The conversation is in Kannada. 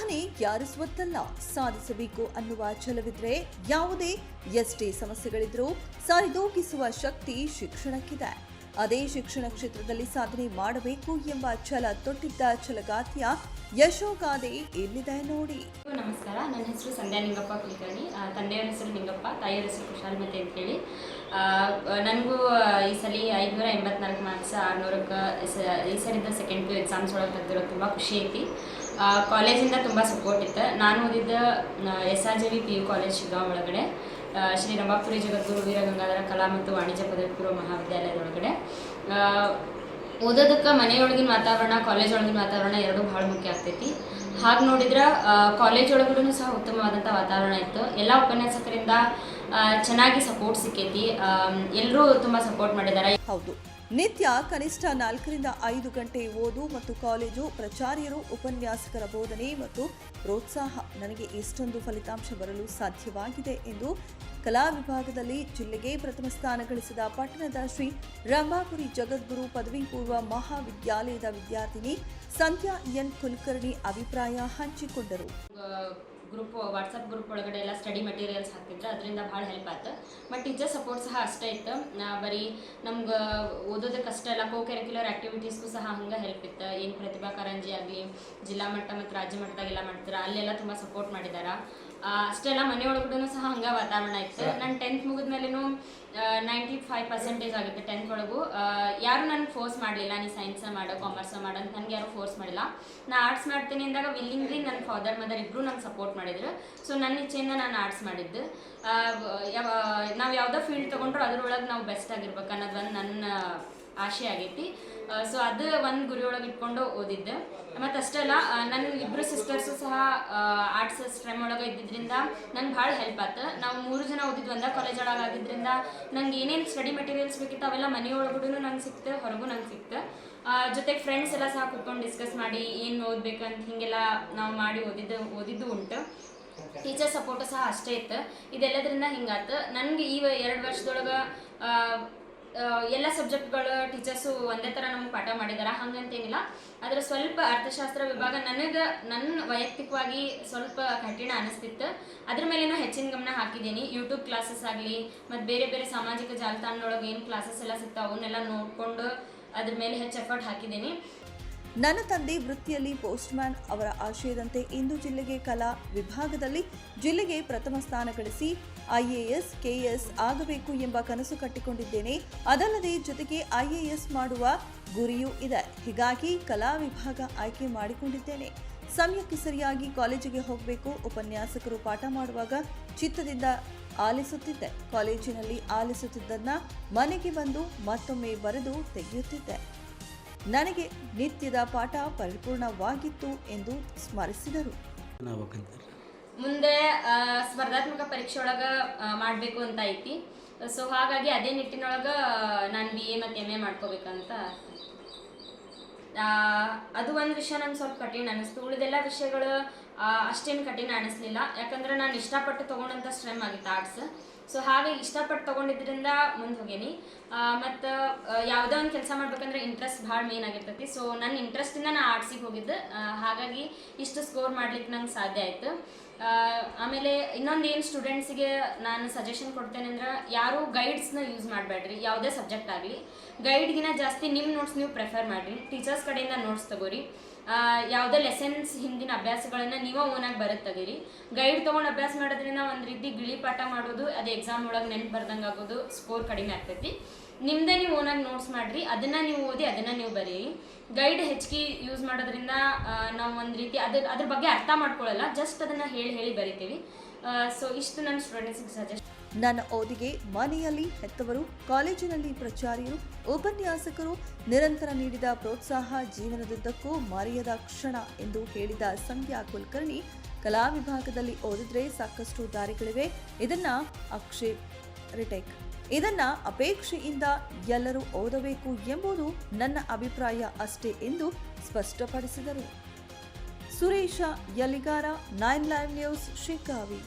ಸಾಧನೆ ಸ್ವತ್ತಲ್ಲ ಸಾಧಿಸಬೇಕು ಅನ್ನುವ ಛಲವಿದ್ರೆ ಯಾವುದೇ ಎಷ್ಟೇ ಸಮಸ್ಯೆಗಳಿದ್ರೂ ಸರಿದೂಗಿಸುವ ಶಕ್ತಿ ಶಿಕ್ಷಣಕ್ಕಿದೆ. ಅದೇ ಶಿಕ್ಷಣ ಕ್ಷೇತ್ರದಲ್ಲಿ ಸಾಧನೆ ಮಾಡಬೇಕು ಎಂಬ ಛಲ ತೊಟ್ಟಿದ್ದ ಛಲಗಾತಿಯ ಯಶೋಗಾದೆ ಎಲ್ಲಿದೆ ನೋಡಿ. ನಮಸ್ಕಾರ, ನನ್ನ ಹೆಸರು ಸಂಧ್ಯಾ ನಿಂಗಪ್ಪ ಕುಲಕರ್ಣಿ. ತಂದೆಯವರ ಹೆಸರು ನಿಂಗಪ್ಪ, ತಾಯಿಯವರ ಹೆಸರು ಕುಶಾಲಮತಿ ಅಂತೇಳಿ ನನಗೂ ಈ ಸಲ ಐದುನೂರ ಎಂಬತ್ನಾಲ್ಕು ಮಾರ್ಕ್ಸ್ ಆರುನೂರಕ್ಕೆ, ಈ ಸರಿದ ಸೆಕೆಂಡ್ ಪಿ ಎಕ್ಸಾಮ್ಸ್ ಒಳಗೆ ತೆಗೆದಿರೋದು ತುಂಬ ಖುಷಿ ಐತಿ. ಕಾಲೇಜಿಂದ ತುಂಬ ಸಪೋರ್ಟ್ ಇತ್ತು. ನಾನು ಓದಿದ್ದ S R J V P U college Shiggaon ಒಳಗಡೆ ಶ್ರೀ ರಂಭಾಪುರಿ ಜಗದ್ಗುರು ವೀರಗಂಗಾಧರ ಕಲಾ ಮತ್ತು ವಾಣಿಜ್ಯ ಪದವಿ ಪೂರ್ವ ಮಹಾವಿದ್ಯಾಲಯದೊಳಗಡೆ ಓದೋದಕ್ಕೆ ಮನೆಯೊಳಗಿನ ವಾತಾವರಣ ಕಾಲೇಜ್ ಒಳಗಿನ ವಾತಾವರಣ ಎರಡೂ ಭಾಳ ಮುಖ್ಯ ಆಗ್ತೈತಿ. ಹಾಗೆ ನೋಡಿದ್ರೆ ಕಾಲೇಜ್ ಸಹ ಉತ್ತಮವಾದಂಥ ವಾತಾವರಣ ಇತ್ತು. ಎಲ್ಲ ಉಪನ್ಯಾಸಕರಿಂದ ಚೆನ್ನಾಗಿ ಸಪೋರ್ಟ್ ಸಿಕ್ಕೈತಿ. ಎಲ್ಲರೂ ತುಂಬ ಸಪೋರ್ಟ್ ಮಾಡಿದ್ದಾರೆ ಹೌದು. ನಿತ್ಯ ಕನಿಷ್ಠ ನಾಲ್ಕರಿಂದ ಐದು ಗಂಟೆ ಓದು ಮತ್ತು ಕಾಲೇಜು ಪ್ರಚಾರ್ಯರು, ಉಪನ್ಯಾಸಕರ ಬೋಧನೆ ಮತ್ತು ಪ್ರೋತ್ಸಾಹ. ನನಗೆ ಇಷ್ಟೊಂದು ಫಲಿತಾಂಶ ಬರಲು ಸಾಧ್ಯವಾಗಿದೆ ಎಂದು ಕಲಾ ವಿಭಾಗದಲ್ಲಿ ಜಿಲ್ಲೆಗೆ ಪ್ರಥಮ ಸ್ಥಾನ ಗಳಿಸಿದ ಪಟ್ಟಣದ ಶ್ರೀ ರಂಭಾಪುರಿ ಜಗದ್ಗುರು ಪದವಿ ಪೂರ್ವ ಮಹಾವಿದ್ಯಾಲಯದ ವಿದ್ಯಾರ್ಥಿನಿ ಸಂಧ್ಯಾ ಎನ್ ಕುಲಕರ್ಣಿ ಅಭಿಪ್ರಾಯ ಹಂಚಿಕೊಂಡರು. ಗ್ರೂಪ್ ವಾಟ್ಸಪ್ ಗ್ರೂಪ್ ಒಳಗಡೆ ಎಲ್ಲ ಸ್ಟಡಿ ಮಟೀರಿಯಲ್ಸ್ ಹಾಕ್ತಿದ್ರು, ಅದರಿಂದ ಭಾಳ ಹೆಲ್ಪ್ ಆಯ್ತು. ಬಟ್ ಟೀಚರ್ ಸಪೋರ್ಟ್ ಸಹ ಅಷ್ಟೇ ಇತ್ತು. ಬರೀ ನಮ್ಗೆ ಓದೋದಕ್ಕೆ ಅಷ್ಟೇ ಅಲ್ಲ ಕೋ ಕೆರಿಕ್ಯುಲರ್ ಆ್ಯಕ್ಟಿವಿಟೀಸ್ಗೂ ಸಹ ಹಂಗೆ ಹೆಲ್ಪ್ ಇತ್ತು. ಏನು ಪ್ರತಿಭಾ ಕಾರಂಜಿ ಆಗಲಿ, ಜಿಲ್ಲಾ ಮಟ್ಟ ಮತ್ತು ರಾಜ್ಯ ಮಟ್ಟದಾಗೆಲ್ಲ ಮಾಡ್ತಾರೆ, ಅಲ್ಲೆಲ್ಲ ತುಂಬ ಸಪೋರ್ಟ್ ಮಾಡಿದಾರ. ಆ, ಅಷ್ಟೇ ಅಲ್ಲ ಮನೆಯೊಳಗಡೆ ಸಹ ಹಂಗ ವಾತಾವರಣ ಇತ್ತು. ನಾನು ಟೆಂತ್ ಮುಗಿದ್ಮೇಲೆನೂ ನೈಂಟಿ ಫೈವ್ ಪರ್ಸೆಂಟೇಜ್ ಆಗುತ್ತೆ ಟೆಂತ್ ಒಳಗೂ. ಯಾರು ನನಗೆ ಫೋರ್ಸ್ ಮಾಡಲಿಲ್ಲ ನೀ ಸೈನ್ಸ್ ಮಾಡೋ ಕಾಮರ್ಸ್ ಮಾಡೋ ಅಂತ ನನಗೆ ಯಾರು ಫೋರ್ಸ್ ಮಾಡಿಲ್ಲ. ನಾ ಆರ್ಟ್ಸ್ ಮಾಡ್ತೀನಿ ಅಂದಾಗ ವಿಲ್ಲಿಂಗ್ಲಿ ನನ್ನ ಫಾದರ್ ಮದರ್ ಇಬ್ಬರು ನಂಗೆ ಸಪೋರ್ಟ್ ಮಾಡಿದ್ರು. ಸೊ ನನ್ನ ಇಚ್ಛೆಯಿಂದ ನಾನು ಆರ್ಟ್ಸ್ ಮಾಡಿದ್ದು. ಯಾವ ನಾವು ಯಾವುದೋ ಫೀಲ್ಡ್ ತೊಗೊಂಡ್ರು ಅದ್ರೊಳಗೆ ನಾವು ಬೆಸ್ಟ್ ಆಗಿರ್ಬೇಕು ಅನ್ನೋದು ಒಂದು ನನ್ನ ಆಸೆ ಆಗೈತಿ ಸೊ ಅದು ಒಂದು ಗುರಿಯೊಳಗೆ ಇಟ್ಕೊಂಡು ಓದಿದ್ದೆ. ಮತ್ತು ಅಷ್ಟೇ ಅಲ್ಲ ನನ್ನ ಇಬ್ಬರು ಸಿಸ್ಟರ್ಸು ಸಹ ಆರ್ಟ್ಸ್ ಸ್ಟ್ರೆಮ್ ಒಳಗೆ ಇದ್ದಿದ್ದರಿಂದ ನಂಗೆ ಭಾಳ ಹೆಲ್ಪ್ ಆಯ್ತು ನಾವು ಮೂರು ಜನ ಓದಿದ್ವಿ ಒಂದ ಕಾಲೇಜ್ ಒಳಗೆ ಆಗಿದ್ದರಿಂದ ನಂಗೆ ಏನೇನು ಸ್ಟಡಿ ಮೆಟೀರಿಯಲ್ಸ್ ಬೇಕಿತ್ತು ಅವೆಲ್ಲ ಮನೆಯೊಳಗೂ ನಂಗೆ ಸಿಕ್ತು, ಹೊರಗೂ ನಂಗೆ ಸಿಕ್ತು. ಜೊತೆಗೆ ಫ್ರೆಂಡ್ಸ್ ಎಲ್ಲ ಸಹ ಕುತ್ಕೊಂಡು ಡಿಸ್ಕಸ್ ಮಾಡಿ ಏನು ಓದ್ಬೇಕಂತ ಹೀಗೆಲ್ಲ ನಾವು ಮಾಡಿ ಓದಿದ್ದು ಓದಿದ್ದು ಉಂಟು. ಟೀಚರ್ ಸಪೋರ್ಟು ಸಹ ಅಷ್ಟೇ ಇತ್ತು. ಇದೆಲ್ಲದರಿಂದ ಹಿಂಗಾತು ನನಗೆ ಈ ಎರಡು ವರ್ಷದೊಳಗೆ ಎಲ್ಲ ಸಬ್ಜೆಕ್ಟ್ಗಳು ಟೀಚರ್ಸು ಒಂದೇ ಥರ ನಮ್ಗೆ ಪಾಠ ಮಾಡಿದಾರೆ ಹಂಗಂತೇನಿಲ್ಲ ಆದರೆ ಸ್ವಲ್ಪ ಅರ್ಥಶಾಸ್ತ್ರ ವಿಭಾಗ ನನಗೆ ನನ್ನ ವೈಯಕ್ತಿಕವಾಗಿ ಸ್ವಲ್ಪ ಕಠಿಣ ಅನಿಸ್ತಿತ್ತು. ಅದ್ರ ಮೇಲೆ ನಾನು ಹೆಚ್ಚಿನ ಗಮನ ಹಾಕಿದ್ದೀನಿ. ಯೂಟ್ಯೂಬ್ ಕ್ಲಾಸಸ್ ಆಗಲಿ, ಮತ್ತು ಬೇರೆ ಬೇರೆ ಸಾಮಾಜಿಕ ಜಾಲತಾಣದೊಳಗೆ ಏನು ಕ್ಲಾಸಸ್ ಎಲ್ಲ ಸಿಗ್ತಾವೆ, ಅವನ್ನೆಲ್ಲ ನೋಡಿಕೊಂಡು ಅದ್ರ ಮೇಲೆ ಹೆಚ್ಚು ಎಫರ್ಟ್ ಹಾಕಿದ್ದೀನಿ. ನನ್ನ ತಂದೆ ವೃತ್ತಿಯಲ್ಲಿ ಪೋಸ್ಟ್ಮ್ಯಾನ್ ಅವರ ಆಶಯದಂತೆ ಇಂದು ಜಿಲ್ಲೆಗೆ ಕಲಾ ವಿಭಾಗದಲ್ಲಿ ಜಿಲ್ಲೆಗೆ ಪ್ರಥಮ ಸ್ಥಾನ ಗಳಿಸಿ ಐಎಎಸ್ ಕೆಎಎಸ್ ಆಗಬೇಕು ಎಂಬ ಕನಸು ಕಟ್ಟಿಕೊಂಡಿದ್ದೇನೆ. ಅದಲ್ಲದೆ ಜೊತೆಗೆ ಐಎಎಸ್ ಮಾಡುವ ಗುರಿಯೂ ಇದೆ. ಹೀಗಾಗಿ ಕಲಾ ವಿಭಾಗ ಆಯ್ಕೆ ಮಾಡಿಕೊಂಡಿದ್ದೇನೆ. ಸಮಯಕ್ಕೆ ಸರಿಯಾಗಿ ಕಾಲೇಜಿಗೆ ಹೋಗಬೇಕು. ಉಪನ್ಯಾಸಕರು ಪಾಠ ಮಾಡುವಾಗ ಚಿತ್ತದಿಂದ ಆಲಿಸುತ್ತಿದ್ದೆ. ಕಾಲೇಜಿನಲ್ಲಿ ಆಲಿಸುತ್ತಿದ್ದನ್ನ ಮನೆಗೆ ಬಂದು ಮತ್ತೊಮ್ಮೆ ಬರೆದು ತೆಗೆಯುತ್ತಿದ್ದೆ. ನನಗೆ ನಿತ್ಯದ ಪಾಠ ಪರಿಪೂರ್ಣವಾಗಿತ್ತು ಎಂದು ಸ್ಮರಿಸಿದರು. ಮುಂದೆ ಆ, ಸ್ಪರ್ಧಾತ್ಮಕ ಪರೀಕ್ಷೆ ಒಳಗೆ ಮಾಡಬೇಕು ಅಂತ ಐತಿ. ಸೊ ಹಾಗಾಗಿ ಅದೇ ನಿಟ್ಟಿನೊಳಗೆ ನಾನು ಬಿ ಎ ಮತ್ತು ಎಂ ಎ ಮಾಡ್ಕೋಬೇಕಂತ ಆ, ಅದು ಒಂದು ವಿಷಯ ನನಗೆ ಸ್ವಲ್ಪ ಕಠಿಣ ಅನ್ನಿಸ್ತು ಉಳಿದೆಲ್ಲ ವಿಷಯಗಳು ಅಷ್ಟೇನು ಕಠಿಣ ಅನ್ನಿಸ್ಲಿಲ್ಲ ಯಾಕಂದ್ರೆ ನಾನು ಇಷ್ಟಪಟ್ಟು ತೊಗೊಂಡಂಥ ಸ್ಟ್ರೆಮ್ ಆಗಿತ್ತು ಆರ್ಟ್ಸ್ ಸೊ ಹಾಗೆ ಇಷ್ಟಪಟ್ಟು ತೊಗೊಂಡಿದ್ರಿಂದ ಮುಂದೆ ಹೋಗೇನಿ ಮತ್ತು ಯಾವುದೋ ಒಂದು ಕೆಲಸ ಮಾಡ್ಬೇಕಂದ್ರೆ ಇಂಟ್ರೆಸ್ಟ್ ಭಾಳ ಮೇನ್ ಆಗಿರ್ತೈತಿ. ಸೊ ನನ್ನ ಇಂಟ್ರೆಸ್ಟಿಂದ ನಾನು ಆರ್ಟ್ಸಿಗೆ ಹೋಗಿದ್ದೆ. ಹಾಗಾಗಿ ಇಷ್ಟು ಸ್ಕೋರ್ ಮಾಡ್ಲಿಕ್ಕೆ ನಂಗೆ ಸಾಧ್ಯ ಆಯಿತು. ಆಮೇಲೆ ಇನ್ನೊಂದು ಏನು ಸ್ಟೂಡೆಂಟ್ಸಿಗೆ ನಾನು ಸಜೆಷನ್ ಕೊಡ್ತೇನೆ ಅಂದ್ರೆ ಯಾರು ಗೈಡ್ಸ್ನ ಯೂಸ್ ಮಾಡಬೇಡ್ರಿ ಯಾವುದೇ ಸಬ್ಜೆಕ್ಟ್ ಆಗಲಿ. ಗೈಡ್ಗಿನ ಜಾಸ್ತಿ ನಿಮ್ಮ ನೋಟ್ಸ್ ನೀವು ಪ್ರಿಫರ್ ಮಾಡಿರಿ. ಟೀಚರ್ಸ್ ಕಡೆಯಿಂದ ನೋಟ್ಸ್ ತಗೋರಿ. ಯಾವುದೇ ಲೆಸನ್ಸ್ ಹಿಂದಿನ ಅಭ್ಯಾಸಗಳನ್ನು ನೀವೇ ಓನಾಗಿ ಬರುತ್ತೆ ಗೈಡ್ ತೊಗೊಂಡು ಅಭ್ಯಾಸ ಮಾಡೋದ್ರಿಂದ ಒಂದು ರೀತಿ ಗಿಳಿ ಪಾಠ ಮಾಡೋದು, ಅದು ಎಕ್ಸಾಮ್ ಒಳಗೆ ನೆನ್ಪು ಬರ್ದಂಗೆ ಆಗೋದು ಸ್ಕೋರ್ ಕಡಿಮೆ ಆಗ್ತೈತಿ. ನಿಮ್ಮದೇ ನೀವು ಓನಾಗಿ ನೋಟ್ಸ್ ಮಾಡಿರಿ, ಅದನ್ನು ನೀವು ಓದಿ, ಅದನ್ನು ನೀವು ಬರೀರಿ. ಗೈಡ್ ಹೆಚ್ಚಿಗೆ ಯೂಸ್ ಮಾಡೋದ್ರಿಂದ ನಾವು ಒಂದು ರೀತಿ ಅದ್ರ ಅದ್ರ ಬಗ್ಗೆ ಅರ್ಥ ಮಾಡ್ಕೊಳ್ಳಲ್ಲ ಜಸ್ಟ್ ಅದನ್ನು ಹೇಳಿ ಹೇಳಿ ಬರಿತೀವಿ. ಸೊ ಇಷ್ಟು ನನ್ನ ಸ್ಟೂಡೆಂಟ್ಸಿಗೆ ಸಜೆಸ್ಟ್ ನನ್ನ ಓದಿಗೆ ಮನೆಯಲ್ಲಿ ಹೆತ್ತವರು, ಕಾಲೇಜಿನಲ್ಲಿ ಪ್ರಚಾರಿಯರು, ಉಪನ್ಯಾಸಕರು ನಿರಂತರ ನೀಡಿದ ಪ್ರೋತ್ಸಾಹ ಜೀವನದುದ್ದಕ್ಕೂ ಮರೆಯದ ಕ್ಷಣ ಎಂದು ಹೇಳಿದ ಸಂಧ್ಯಾ ಕುಲಕರ್ಣಿ, ಕಲಾ ವಿಭಾಗದಲ್ಲಿ ಓದಿದ್ರೆ ಸಾಕಷ್ಟು ದಾರಿಗಳಿವೆ. ಇದನ್ನ ಅಕ್ಷೇ ರಿಟೇಕ್. ಇದನ್ನ ಅಪೇಕ್ಷೆಯಿಂದ ಎಲ್ಲರೂ ಓದಬೇಕು ಎಂಬುದು ನನ್ನ ಅಭಿಪ್ರಾಯ ಅಷ್ಟೇ ಎಂದು ಸ್ಪಷ್ಟಪಡಿಸಿದರು. Suresh Yaligar, nine live news Shikavi